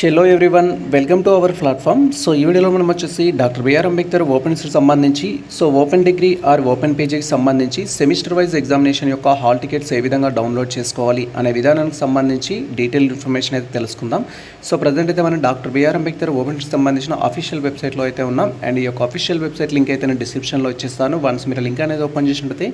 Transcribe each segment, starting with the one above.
Hello everyone welcome to our platform so ఈ వీడియోలో మనం వచ్చేసి doctor B R Ambedkar opens సంబంధించి so open degree or open పేజీకి సంబంధించి సెమిస్టర్ వైజ్ ఎగ్జామినేషన్ యొక్క హాల్ టికెట్స్ ఏ విధంగా డౌన్లోడ్ చేసుకోవాలి అనే విధానానికి సంబంధించి డీటెయిల్ ఇన్ఫర్మేషన్ అయితే తెలుసుకుందాం. సో ప్రజెంట్ అయితే మనం డాక్టర్ బిఆర్ అంబేద్కర్ ఓపెన్స్కి సంబంధించిన అఫీషియల్ వెబ్సైట్లో అయితే ఉన్నాం. అండ్ ఈ యొక్క అఫీషియల్ వెబ్సైట్ లింక్ అయితే నేను డిస్క్రిప్షన్లో ఇచ్చేస్తాను. వన్స్ మీరు లింక్ అనేది ఓపెన్ చేసినట్టయితే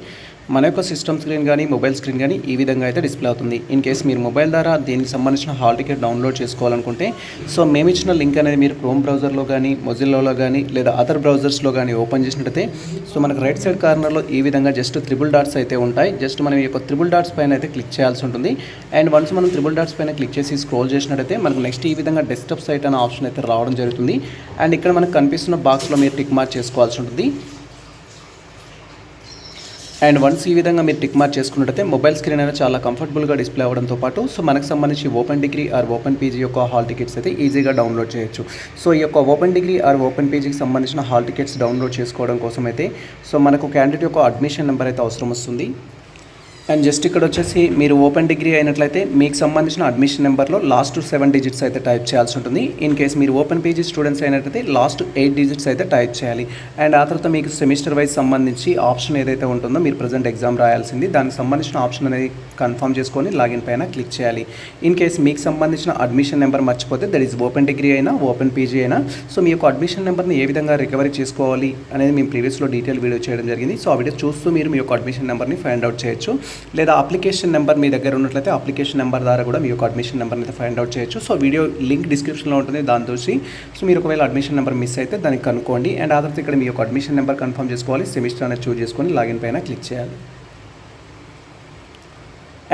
మన యొక్క సిస్టమ్ స్క్రీన్ కానీ మొబైల్ స్క్రీన్ కానీ ఈ విధంగా అయితే డిస్ప్లే అవుతుంది. ఇన్ కేస్ మీరు మొబైల్ ద్వారా దీనికి సంబంధించిన హాల్ టికెట్ డౌన్లోడ్ చేసుకోవాలనుకుంటే సో మేము ఇచ్చిన లింక్ అనేది మీరు క్రోమ్ బ్రౌజర్లో కానీ మొజిల్లోలో కానీ లేదా అదర్ బ్రౌజర్స్లో కానీ ఓపెన్ చేసినట్టయితే సో మనకు రైట్ సైడ్ కార్నర్లో ఈ విధంగా జస్ట్ త్రిబుల్ డాట్స్ అయితే ఉంటాయి. జస్ట్ మనం ఈ యొక్క త్రిబుల్ డాట్స్ పైన అయితే క్లిక్ చేయాల్సి ఉంటుంది. అండ్ వన్స్ మనం త్రిబుల్ డాట్స్ పైన క్లిక్ చేసి స్క్రోల్ చేసినట్టయితే మనకు నెక్స్ట్ ఈ విధంగా డెస్క్టాప్ సైట్ అనే ఆప్షన్ అయితే రావడం జరుగుతుంది. అండ్ ఇక్కడ మనకు కనిపిస్తున్న బాక్స్లో మీరు టిక్ మార్క్ చేసుకోవాల్సి ఉంటుంది. అండ్ వన్స్ ఈ విధంగా మీరు టిక్ మార్క్ చేసుకున్నట్టయితే మొబైల్ స్క్రీన్ అనేది చాలా కంఫర్టబుల్గా డిస్ప్లే అవ్వడంతో పాటు సో మనకు సంబంధించి open degree or open PG యొక్క హాల్ టికెట్స్ అయితే ఈజీగా డౌన్లోడ్ చేయొచ్చు. సో ఈ యొక్క ఓపెన్ డిగ్రీ ఆర్ ఓపెన్ పీజీకి సంబంధించిన హాల్ టికెట్స్ డౌన్లోడ్ చేసుకోవడం కోసం అయితే సో మనకు క్యాండిడేట్ యొక్క అడ్మిషన్ నెంబర్ అయితే అవసరం వస్తుంది. అండ్ జస్ట్ ఇక్కడ వచ్చేసి మీరు ఓపెన్ డిగ్రీ అయినట్లయితే మీకు సంబంధించిన అడ్మిషన్ నెంబర్లో లాస్ట్ సెవెన్ డిజిట్స్ అయితే టైప్ చేయాల్సి ఉంటుంది. ఇన్ కేస్ మీరు ఓపెన్ పేజీ స్టూడెంట్స్ అయినట్లయితే లాస్ట్ ఎయిట్ డిజిట్స్ అయితే టైప్ చేయాలి. అండ్ ఆ తర్వాత మీకు సెమిస్టర్ వైజ్ సంబంధించి ఆప్షన్ ఏదైతే ఉంటుందో మీరు ప్రజెంట్ ఎగ్జామ్ రాయాల్సింది. దానికి సంబంధించిన ఆప్షన్ అనేది కన్ఫర్మ్ చేసుకొని లాగిన్ పైన క్లిక్ చేయాలి. ఇన్ కేస్ మీకు సంబంధించిన అడ్మిషన్ నెంబర్ మర్చిపోతే దట్ ఈస్ ఓపెన్ డిగ్రీ అయినా ఓపెన్ పీజీ అయినా సో మీ యొక్క అడ్మిషన్ నెంబర్ని ఏ విధంగా రికవరీ చేసుకోవాలి అనేది మేము ప్రీవియస్లో డీటెయిల్ వీడియో చేయడం జరిగింది. సో ఆ వీడియో చూస్తూ మీరు మీ యొక్క అడ్మిషన్ నెంబర్ని ఫైండ్ అవుట్ చేయొచ్చు. లేదా అప్లికేషన్ నెంబర్ మీ దగ్గర ఉన్నట్లయితే అప్లికేషన్ నెంబర్ ద్వారా కూడా మీ యొక్క అడ్మిషన్ నెంబర్ అయితే ఫైండ్ అవుట్ చేయొచ్చు. సో వీడియో లింక్ డిస్క్రిప్షన్లో ఉంటుంది. దాని చూసి సో మీరు ఒకవేళ అడ్మిషన్ నెంబర్ మిస్ అయితే దానికి కనుక్కోండి. అండ్ ఆ తర్వాత ఇక్కడ మీ యొక్క అడ్మిషన్ నెంబర్ కన్ఫర్మ్ చేసుకోవాలి. సెమిస్టర్ అనేది చూస్ చేసుకొని లాగిన్ పైన క్లిక్ చేయాలి.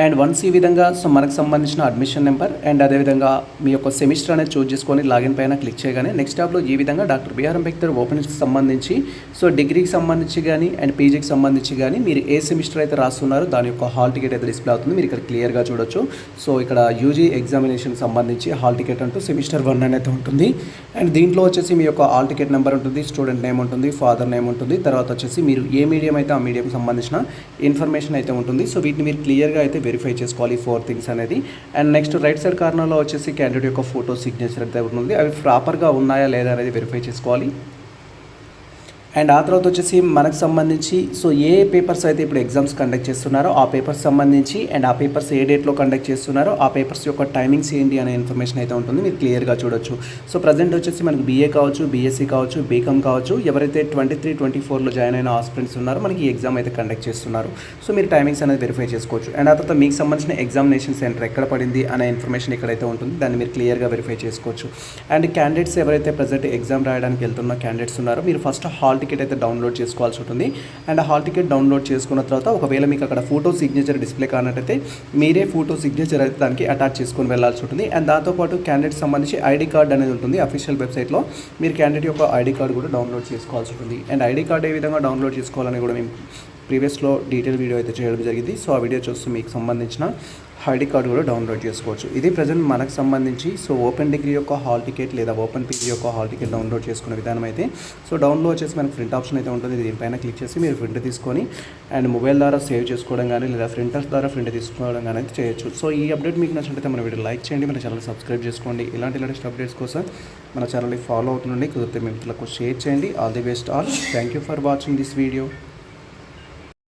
అండ్ వన్స్ ఈ విధంగా సో మనకు సంబంధించిన అడ్మిషన్ నెంబర్ అండ్ అదేవిధంగా మీ యొక్క సెమిస్టర్ అనేది చూస్ చేసుకొని లాగిన్ పైన క్లిక్ చేయగానే నెక్స్ట్ ట్యాబ్లో ఈ విధంగా డాక్టర్ బిఆర్ అంబేద్కర్ ఓపెన్స్కి సంబంధించి సో డిగ్రీకి సంబంధించి కానీ అండ్ పీజీకి సంబంధించి కానీ మీరు ఏ సెమిస్టర్ అయితే రాస్తున్నారో దాని యొక్క హాల్ టికెట్ అయితే డిస్ప్లే అవుతుంది. మీరు ఇక్కడ క్లియర్గా చూడొచ్చు. సో ఇక్కడ యూజీ ఎగ్జామినేషన్ సంబంధించి హాల్ టికెట్ అంటూ సెమిస్టర్ వన్ అనేది ఉంటుంది. అండ్ దీంట్లో వచ్చేసి మీ యొక్క హాల్ టికెట్ నెంబర్ ఉంటుంది స్టూడెంట్ నేమ్ ఉంటుంది ఫాదర్ నేమ్ ఉంటుంది. తర్వాత వచ్చేసి మీరు ఏ మీడియం అయితే ఆ మీడియం సంబంధించిన ఇన్ఫర్మేషన్ అయితే ఉంటుంది. సో వీటిని మీరు క్లియర్గా అయితే వెరిఫై చేసుకోవాలి ఫోర్ థింగ్స్ అనేది. అండ్ నెక్స్ట్ రైట్ సైడ్ కార్నర్లో వచ్చేసి క్యాండిడేట్ యొక్క ఫోటో సిగ్నేచర్ అయితే ఉంది అవి ప్రాపర్గా ఉన్నాయా లేదా అనేది వెరిఫై చేసుకోవాలి. అండ్ ఆ తర్వాత వచ్చేసి మనకు సంబంధించి సో ఏ పేపర్స్ అయితే ఇప్పుడు ఎగ్జామ్స్ కండక్ట్ చేస్తున్నారో ఆ పేపర్స్ సంబంధించి అండ్ ఆ పేపర్స్ ఏ డేట్లో కండక్ట్ చేస్తున్నారో ఆ పేపర్స్ యొక్క టైమింగ్స్ ఏంటి అనే ఇన్ఫర్మేషన్ అయితే ఉంటుంది. మీరు క్లియర్గా చూడొచ్చు. సో ప్రజెంట్ వచ్చేసి మనకి బీఏ కావచ్చు బీఎస్సీ కావచ్చు బీకామ్ కావచ్చు. ఎవరైతే ట్వంటీ త్రీ ట్వంటీ ఫోర్లో జాయిన్ అయిన ఆస్పిరెంట్స్ ఉన్నారో మనకి ఈ ఎగ్జామ్ అయితే కండక్ట్ చేస్తున్నారు. సో మీరు టైమింగ్స్ అనేది వెరిఫై చేసుకోవచ్చు. అండ్ ఆ తర్వాత మీకు సంబంధించిన ఎగ్జామినేషన్ సెంటర్ ఎక్కడ పడింది అనే ఇన్ఫర్మేషన్ ఇక్కడైతే ఉంటుంది. దాన్ని మీరు క్లియర్గా వెరిఫై చేసుకోవచ్చు. అండ్ క్యాండిడేట్స్ ఎవరైతే ప్రజెంట్ ఎగ్జామ్ రాయడానికి వెళ్తున్న క్యాండిడేట్స్ ఉన్నారో మీరు ఫస్ట్ హాల్ టికెట్ అయితే డౌన్లోడ్ చేసుకోవాల్సి ఉంటుంది. అండ్ హాల్ టికెట్ డౌన్లోడ్ చేసుకున్న తర్వాత ఒకవేళ మీకు అక్కడ ఫోటో సిగ్నేచర్ డిస్ప్లే కానట్టయితే మీరే ఫోటో సిగ్నేచర్ అయితే దానికి అటాచ్ చేసుకొని వెళ్ళాల్సి ఉంటుంది. అండ్ దాంతోపాటు క్యాండిడేట్ సంబంధించి ఐడి కార్డ్ అనేది ఉంటుంది అఫీషియల్ వెబ్సైట్లో మీరు క్యాండిడేట్ యొక్క ఐడి కార్డ్ కూడా డౌన్లోడ్ చేసుకోవాల్సి ఉంటుంది. అండ్ ఐడి కార్డ్ ఏ విధంగా డౌన్లోడ్ చేసుకోవాలని కూడా మేము ప్రీవియస్లో డీటెయిల్ వీడియో అయితే చేయడం జరిగింది. సో ఆ వీడియో చూస్తూ మీకు సంబంధించిన ఐడి కార్డు కూడా డౌన్లోడ్ చేసుకోవచ్చు. ఇది ప్రజెంట్ మనకు సంబంధించి సో ఓపెన్ డిగ్రీ యొక్క హాల్ టికెట్ లేదా ఓపెన్ పీజీ యొక్క హాల్ టికెట్ డౌన్లోడ్ చేసుకునే విధానం అయితే సో డౌన్లోడ్ చేసి మనకి ప్రింట్ ఆప్షన్ అయితే ఉంటుంది. దీనిపైన క్లిక్ చేసి మీరు ప్రింట్ తీసుకొని అండ్ మొబైల్ ద్వారా సేవ్ చేసుకోవడం కానీ లేదా ప్రింటర్స్ ద్వారా ప్రింట్ తీసుకోవడం కానీ అయితే చేయొచ్చు. సో ఈ అప్డేట్ మీకు నచ్చినట్లయితే మన వీడియో లైక్ చేయండి మన ఛానల్ సబ్స్క్రైబ్ చేసుకోండి. ఇలాంటి లేటెస్ట్ అప్డేట్స్ కోసం మన ఛానల్ని ఫాలో అవుతుండండి. కుదిరితే మిత్రులకు షేర్ చేయండి. All the best all. Thank you for watching this video.